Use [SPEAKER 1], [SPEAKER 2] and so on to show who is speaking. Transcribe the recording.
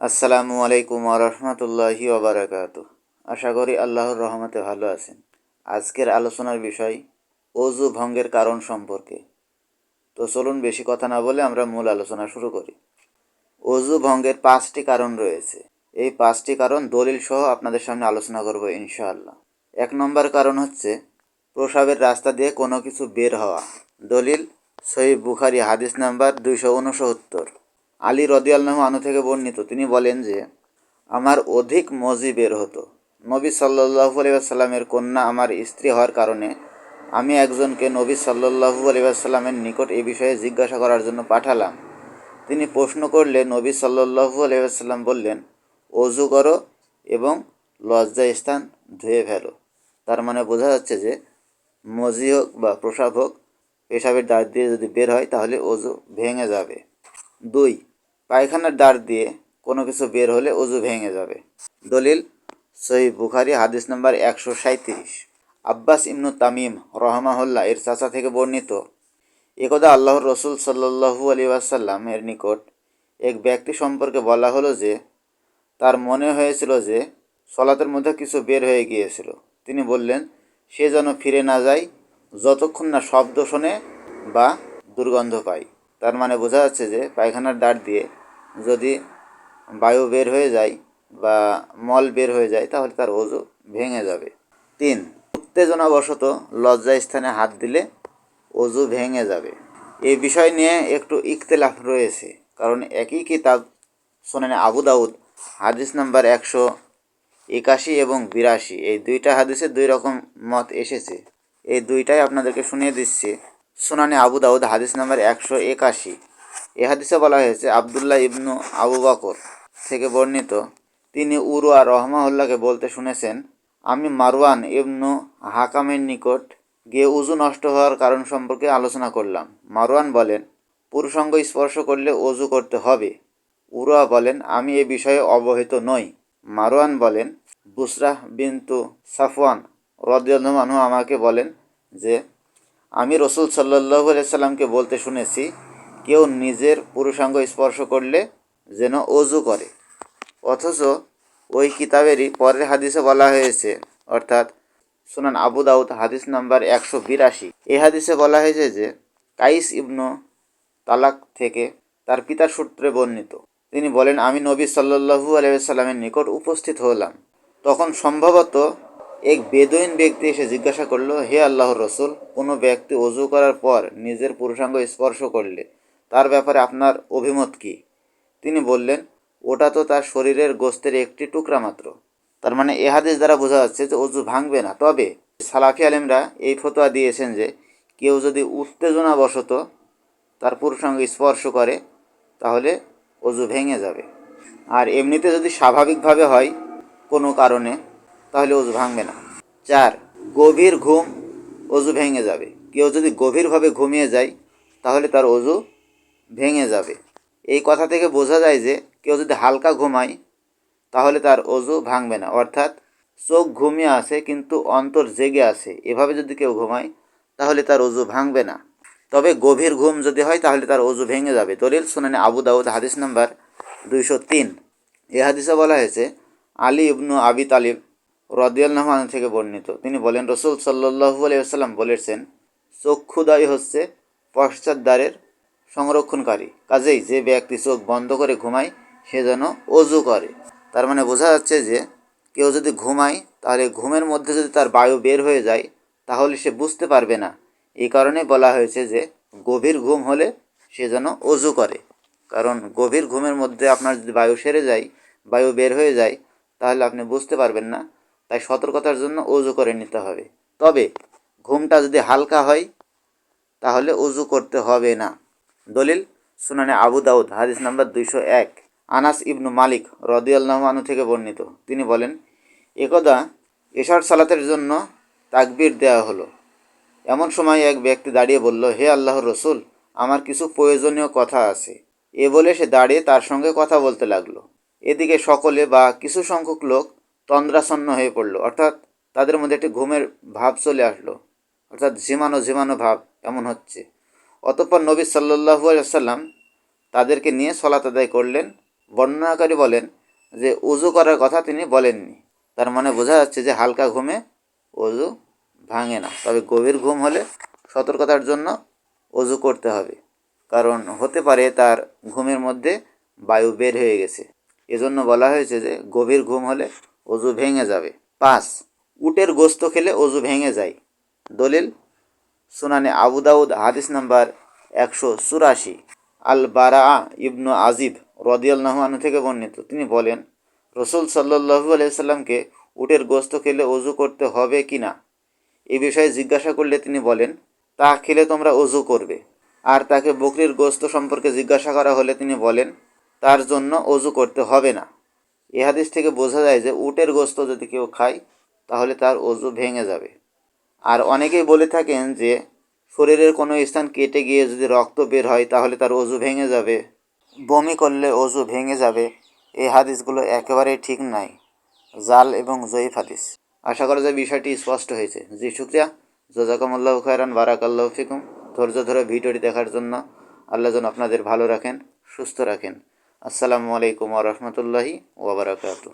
[SPEAKER 1] আসসালামু আলাইকুম রহমতুল্লাহি ওবরাকাত আশা করি আল্লাহর রহমতে ভালো আছেন। আজকের আলোচনার বিষয় অজু ভঙ্গের কারণ সম্পর্কে। তো চলুন বেশি কথা না বলে আমরা মূল আলোচনা শুরু করি। অজু ভঙ্গের পাঁচটি কারণ রয়েছে। এই পাঁচটি কারণ দলিল সহ আপনাদের সামনে আলোচনা করব ইনশাআল্লাহ। এক নম্বর কারণ হচ্ছে প্রসাবের রাস্তা দিয়ে কোনো কিছু বের হওয়া। দলিল সহি বুখারি হাদিস নাম্বার দুইশো উনসত্তর। আলী রদিয়াল্লাহ আনু থেকে বর্ণিত, তিনি বলেন যে, আমার অধিক মজি বের হতো। নবী সাল্লাহু আলিয়াসাল্লামের কন্যা আমার স্ত্রী হওয়ার কারণে আমি একজনকে নবী সাল্লাহু আলিয়াসাল্লামের নিকট এ বিষয়ে জিজ্ঞাসা করার জন্য পাঠালাম। তিনি প্রশ্ন করলে নবী সাল্লাহু আলিয়াসাল্লাম বললেন অজু করো এবং লজ্জা স্থান ধুয়ে ফেলো। তার মানে বোঝা যাচ্ছে যে, মজি হোক বা প্রসাব হোক, পেশাবের দাঁত দিয়ে যদি বের হয় তাহলে অজু ভেঙে যাবে। দুই পায়খানার দ্বার দিয়ে কোনো কিছু বের হলে অজু ভেঙে যাবে। দলিল, সহি বুখারি, হাদিস নাম্বার একশো সাঁত্রিশ আব্বাস ইমনু তামিম রহমাহুল্লাহ, এর চাচা থেকে বর্ণিত, একদা আল্লাহর রসুল সাল্লু আলী আসাল্লাম এর নিকট এক ব্যক্তি সম্পর্কে বলা হলো যে, তার মনে হয়েছিল যে সলাতের মধ্যে কিছু বের হয়ে গিয়েছিল। তিনি বললেন, সে যেন ফিরে না যায়, যতক্ষণ না শব্দ শোনে বা দুর্গন্ধ পায়। তার মানে বোঝা যাচ্ছে যে পায়খানার দাঁত দিয়ে যদি বায়ু বের হয়ে যায় বা মল বের হয়ে যায়, তাহলে তার ওজু ভেঙে যাবে। তিন, উত্তেজনাবশত লজ্জা স্থানে হাত দিলে অজু ভেঙে যাবে। এই বিষয় নিয়ে একটু ইখতলাফ রয়েছে, কারণ একই কিতাব শোনেন আবু দাউদ, হাদিস নাম্বার একশো একাশি এবং বিরাশি, এই দুইটা হাদিসে দুই রকম মত এসেছে। এই দুইটাই আপনাদেরকে শুনিয়ে দিচ্ছি। সুনানে আবু দাউদ, হাদিস নাম্বার একশো একাশি। এ হাদিসে বলা হয়েছে, আবদুল্লাহ ইবনু আবু বকর থেকে বর্ণিত, তিনি উরুয়া রহমাউল্লাহকে বলতে শুনেছেন, আমি মারওয়ান ইবনু হাকামের নিকট গিয়ে উজু নষ্ট হওয়ার কারণ সম্পর্কে আলোচনা করলাম। মারওয়ান বলেন, পুরুষঙ্গ স্পর্শ করলে অজু করতে হবে। উরুয়া বলেন, আমি এ বিষয়ে অবহিত নই। মারওয়ান বলেন, বুসরাহ বিন্তু সাফওয়ান রদিয়ালহমানু আমাকে বলেন যে, আমি রসুল সাল্লাহ সাল্লামকে বলতে শুনেছি কেউ নিজের পুরুষাঙ্গ স্পর্শ করলে যেন অজু করে। অথচ ওই কিতাবেরই পরের হাদিসে বলা হয়েছে, অর্থাৎ সুনান আবু দাউদ, হাদিস নাম্বার একশো বিরাশি। এই হাদিসে বলা হয়েছে যে, কাইস ইবনু তালাক থেকে তার পিতার সূত্রে বর্ণিত। তিনি বলেন, আমি নবী সাল্লু আলাইসাল্লামের নিকট উপস্থিত হলাম। তখন সম্ভবত এক বেদইন ব্যক্তি এসে জিজ্ঞাসা করল, হে আল্লাহর রসুল, কোনো ব্যক্তি অজু করার পর নিজের পুরুষাঙ্গ স্পর্শ করলে তার ব্যাপারে আপনার অভিমত কী? তিনি বললেন, ওটা তো তার শরীরের গোস্তের একটি টুকরা মাত্র। তার মানে এ হাদিস দ্বারা বোঝা যাচ্ছে যে অজু ভাঙবে না। তবে সালাফি আলেমরা এই ফতোয়া দিয়েছেন যে, কেউ যদি উত্তেজনাবশত তার পুরুষাঙ্গ স্পর্শ করে, তাহলে অজু ভেঙে যাবে। আর এমনিতে যদি স্বাভাবিকভাবে হয় কোনো কারণে, তাহলে অজু ভাঙবে না। চার, গভীর ঘুম অজু ভেঙে যাবে। কেউ যদি গভীরভাবে ঘুমিয়ে যায়, তাহলে তার অজু ভেঙে যাবে। এই কথা থেকে বোঝা যায় যে, কেউ যদি হালকা ঘুমায়, তাহলে তার অজু ভাঙবে না। অর্থাৎ চোখ ঘুমিয়ে আছে কিন্তু অন্তর জেগে আছে এভাবে যদি কেউ ঘুমায়, তাহলে তার অজু ভাঙবে না। তবে গভীর ঘুম যদি হয়, তাহলে তার অজু ভেঙে যাবে। দলিল শুনানি আবু দাউদ, হাদিস নাম্বার দুইশো তিন। এ হাদিসে বলা হয়েছে, আলী ইবনু আবি তালিব রদিয়াল্লাহমান থেকে বর্ণিত। তিনি বলেন, রসুল সাল্লু আলিয়াল্লাম বলেছেন, চক্ষুদায়ী হচ্ছে পশ্চাৎদ্বারের সংরক্ষণকারী। কাজেই যে ব্যক্তি চোখ বন্ধ করে ঘুমায়, সে যেন অজু করে। তার মানে বোঝা যাচ্ছে যে, কেউ যদি ঘুমায়, তাহলে ঘুমের মধ্যে যদি তার বায়ু বের হয়ে যায়, তাহলে সে বুঝতে পারবে না। এই কারণে বলা হয়েছে যে, গভীর ঘুম হলে সে যেন অজু করে। কারণ গভীর ঘুমের মধ্যে আপনার যদি বায়ু সেরে যায়, বায়ু বের হয়ে যায়, তাহলে আপনি বুঝতে পারবেন না। তাই সতর্কতার জন্য অজু করে নিতে হবে। তবে ঘুমটা যদি হালকা হয়, তাহলে অজু করতে হবে না। দলিল, সুনানে আবু দাউদ, হাদিস নাম্বার দুইশো এক, আনাস ইবনু মালিক রদিয়াল্লাহানু থেকে বর্ণিত। তিনি বলেন, একদা এশার সালাতের জন্য তাকবির দেওয়া হলো। এমন সময় এক ব্যক্তি দাঁড়িয়ে বলল, হে আল্লাহ রসুল, আমার কিছু প্রয়োজনীয় কথা আছে। এ বলে সে দাঁড়িয়ে তার সঙ্গে কথা বলতে লাগল। এদিকে সকলে বা কিছু সংখ্যক লোক তন্দ্রাসন্ন হয়ে পড়ল, অর্থাৎ তাদের মধ্যে একটি ঘুমের ভাব চলে আসলো, অর্থাৎ ঝিমানো ঝিমানো ভাব এমন হচ্ছে। অতঃপর নবী সাল্লু আসাল্লাম তাদেরকে নিয়ে সলাত আদায় করলেন। বর্ণনাকারী বলেন যে উজু করার কথা তিনি বলেননি। তার মানে বোঝা যাচ্ছে যে, হালকা ঘুমে অজু ভাঙে না। তবে গভীর ঘুম হলে সতর্কতার জন্য অজু করতে হবে। কারণ হতে পারে তার ঘুমের মধ্যে বায়ু বের হয়ে গেছে। এজন্য বলা হয়েছে যে, গভীর ঘুম হলে অজু ভেঙে যাবে। পাঁচ, উটের গোস্ত খেলে অজু ভেঙে যায়। দলিল সুনানে আবু দাউদ, হাদিস নাম্বার একশো চুরাশি। আল বারা ইবনু আজিব রদিয়াল্লাহু আনহু থেকে বর্ণিত। তিনি বলেন, রসুল সাল্লাহু আলাইসাল্লামকে উটের গোস্ত খেলে অজু করতে হবে কি না? এ বিষয়ে জিজ্ঞাসা করলে তিনি বলেন, তা খেলে তোমরা অজু করবে। আর তাকে বকরির গোস্ত সম্পর্কে জিজ্ঞাসা করা হলে তিনি বলেন, তার জন্য অজু করতে হবে না। এ হাদিস থেকে বোঝা যায় যে, উটের গোস্ত যদি কেউ খায়, তাহলে তার অজু ভেঙে যাবে। আর অনেকেই বলে থাকেন যে, শরীরের কোনো স্থান কেটে গিয়ে যদি রক্ত বের হয়, তাহলে তার অজু ভেঙে যাবে। বমি করলে অজু ভেঙে যাবে। এই হাদিসগুলো একেবারেই ঠিক নাই। জাল এবং জয়ীফ হাদিস। আশা করা যায় বিষয়টি স্পষ্ট হয়েছে। জি, শুক্রিয়া। জজাকামুল্লাহ খায়রান, বারাকাল্লাহ ফিকুম। ধৈর্য ধরে ভিডিওটি দেখার জন্য আল্লাহ যেন আপনাদের ভালো রাখেন, সুস্থ রাখেন। আসসালামু আলাইকুম ওরহমতুল্লাহি ওবরাকাতু